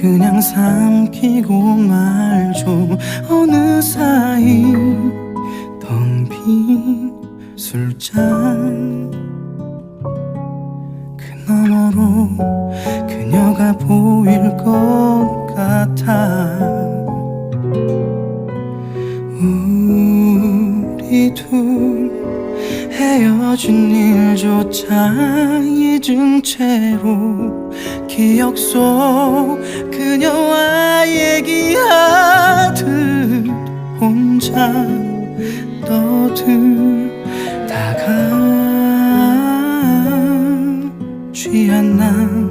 그냥 삼키고 말죠. 어느 사이 텅 빈 술잔. 그 너머로 그녀가 보일 것 같아. 우리 둘 헤어진 일조차 잊은 채로 기억 속 그녀와 얘기하듯 혼자 떠들다가 취한 난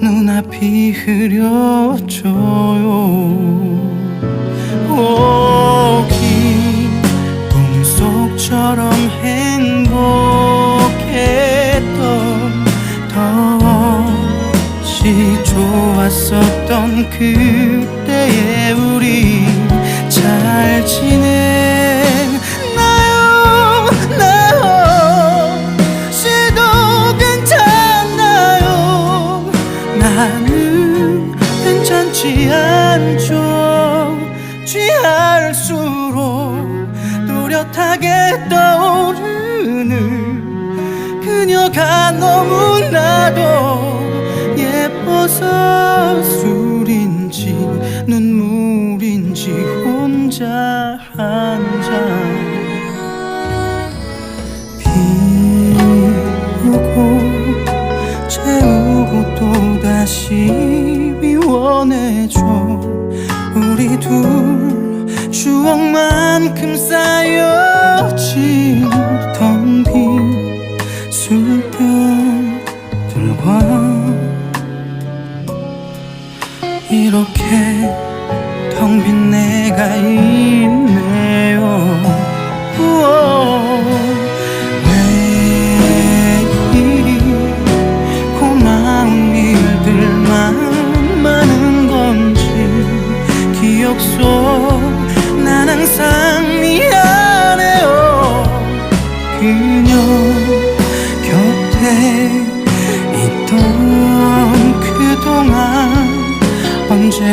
눈앞이 흐려져요. 오긴 꿈속처럼 행복 더없이 좋았었던 그때의 우리 잘 지내나요 나 혹시도 괜찮나요? 나는 괜찮지 않죠. 취할수록 또렷하게 떠오르는 그녀가 너무나도 예뻐서 술인지 눈물인지 혼자 한잔 비우고 채우고 또 다시 비워내줘. 우리 둘 추억만큼 쌓여 이렇게 텅 빈 내가 있네요 우와.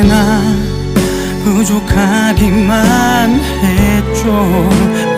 언제나 부족하기만 했죠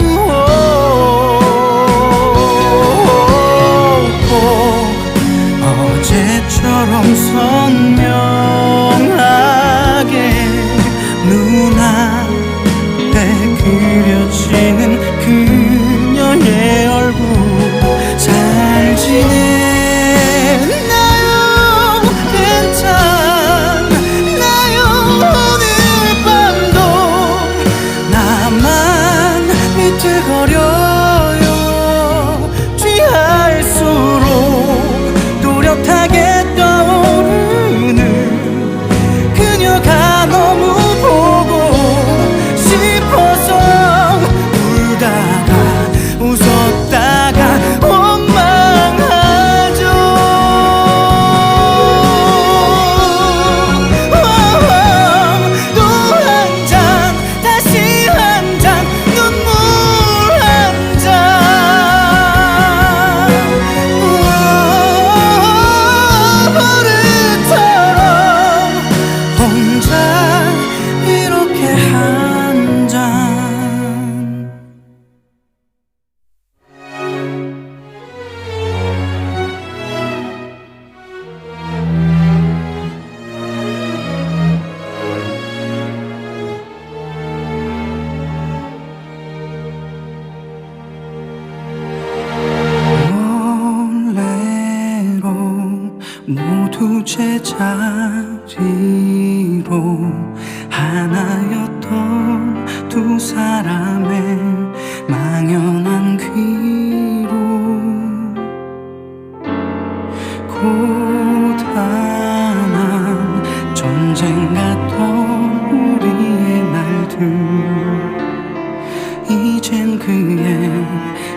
그의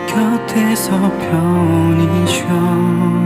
곁에서 편히 쉬어.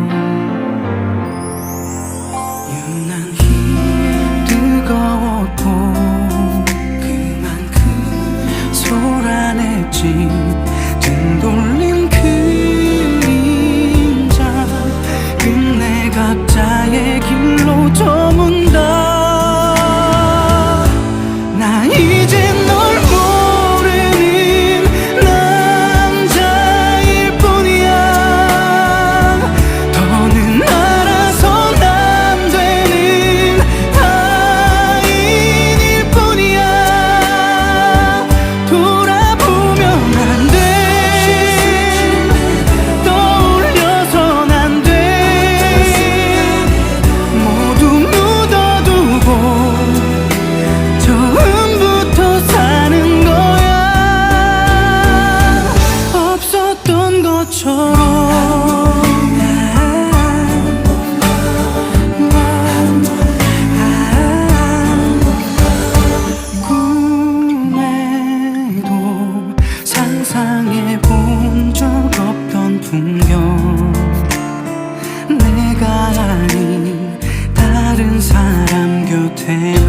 tame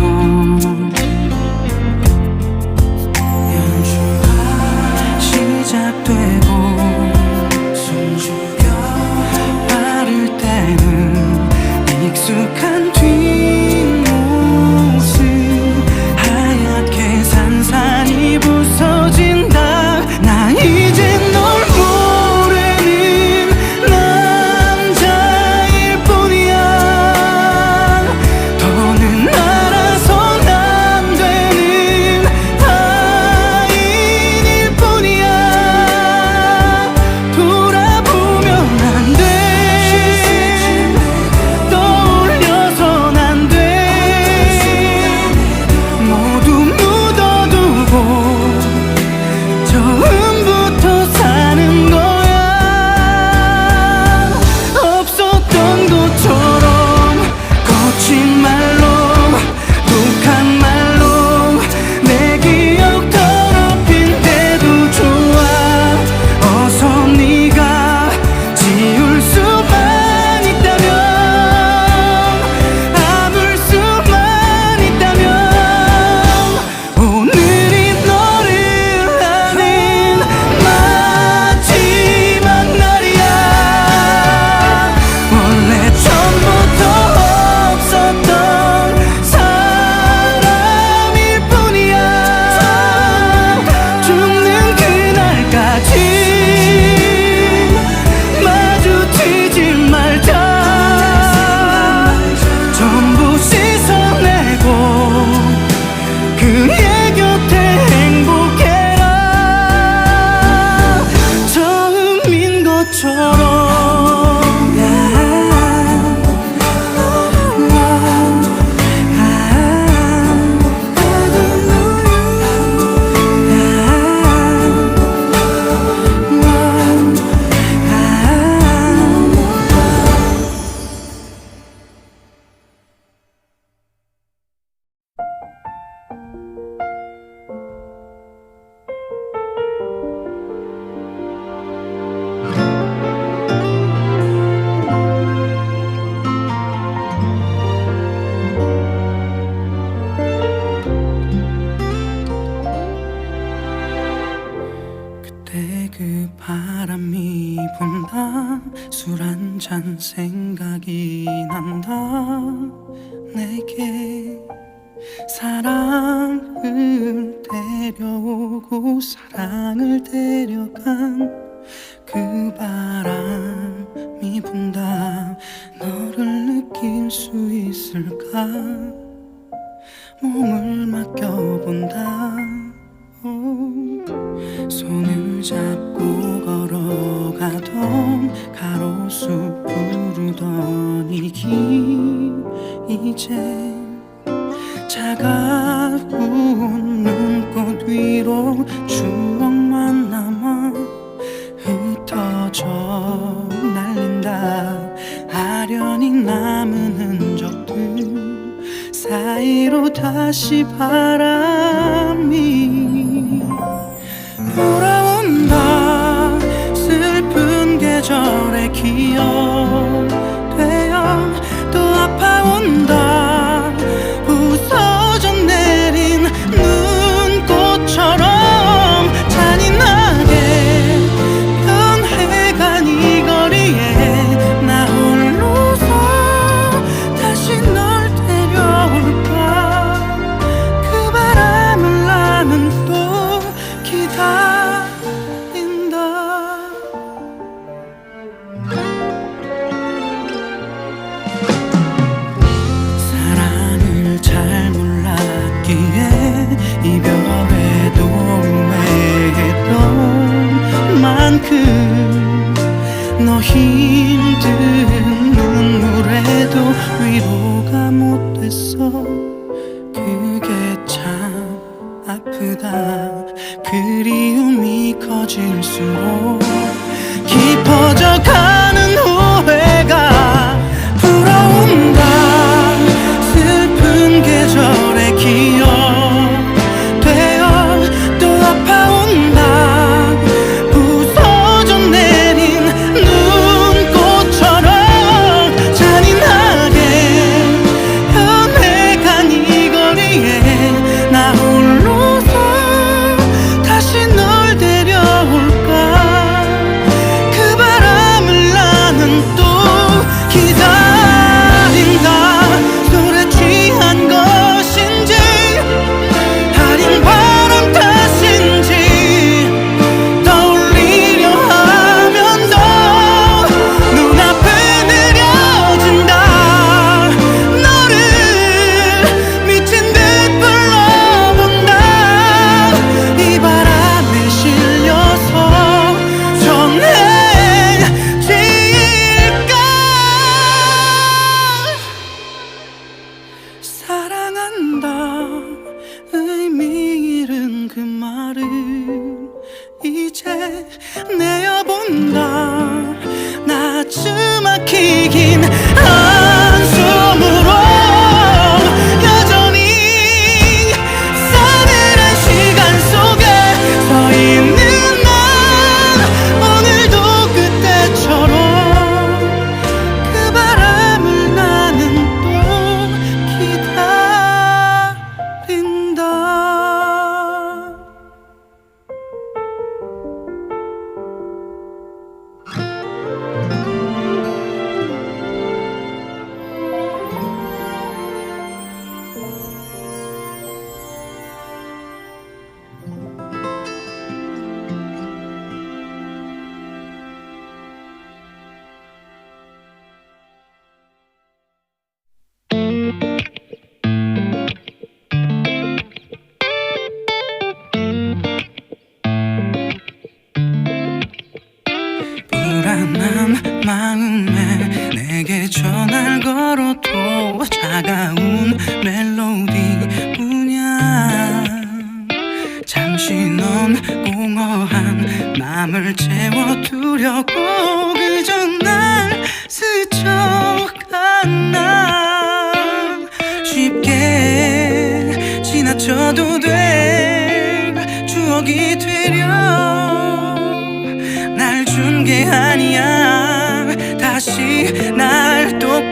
것처럼 바람이 분다. 술 한 잔 생각이 난다. 내게 사랑을 데려오고 사랑을 데려간 그 바람이 분다. 너를 느낄 수 있을까? 몸을 맡겨본다. 손을 잡고 걸어가던 가로수 부르던 이길 이제 차가운 눈꽃 위로 추억만 남아 흩어져 날린다. 아련히 남은 흔적들 사이로 다시 바라. 돌아온다. 슬픈 계절의 기억 되어 또 아파온다. 아프다. 그리움이 커질수록 깊어져 가 이제 내어본다. 나 주막히긴 기억이 되렴 날 준 게 아니야 다시 날 똑.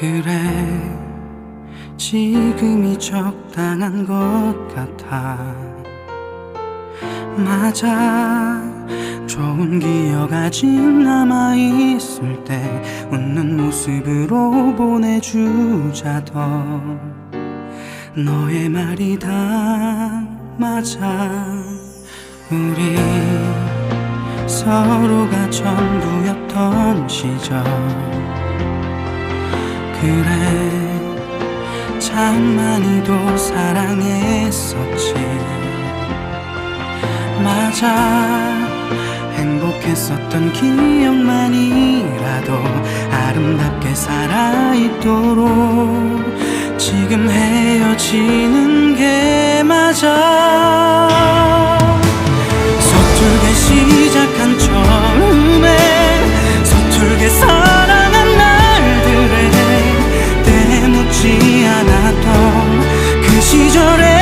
그래 지금이 적당한 것 같아. 맞아 좋은 기억 아직 남아있을 때 웃는 모습으로 보내주자 더 너의 말이 다 맞아. 우리 서로가 전부였던 시절 그래. 참 많이도 사랑했었지. 맞아. 행복했었던 기억만이라도 아름답게 살아있도록 지금 헤어지는 게 맞아. 서툴게 시작한 처음에 서툴게 사 시절의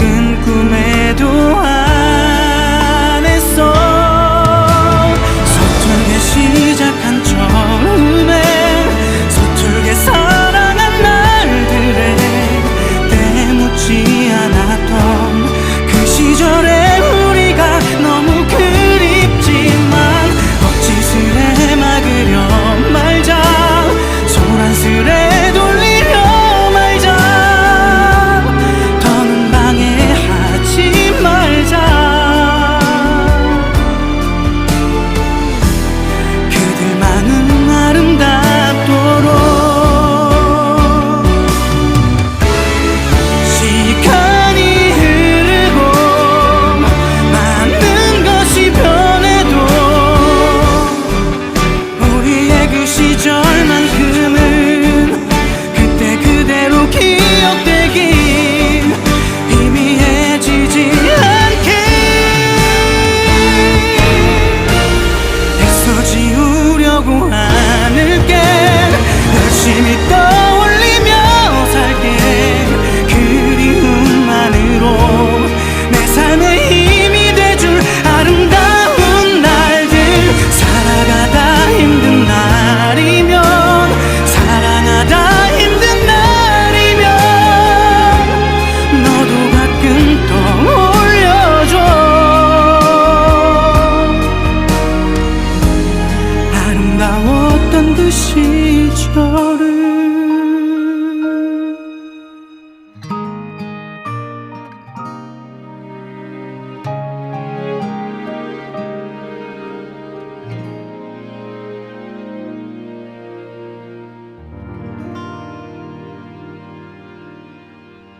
작은 꿈에도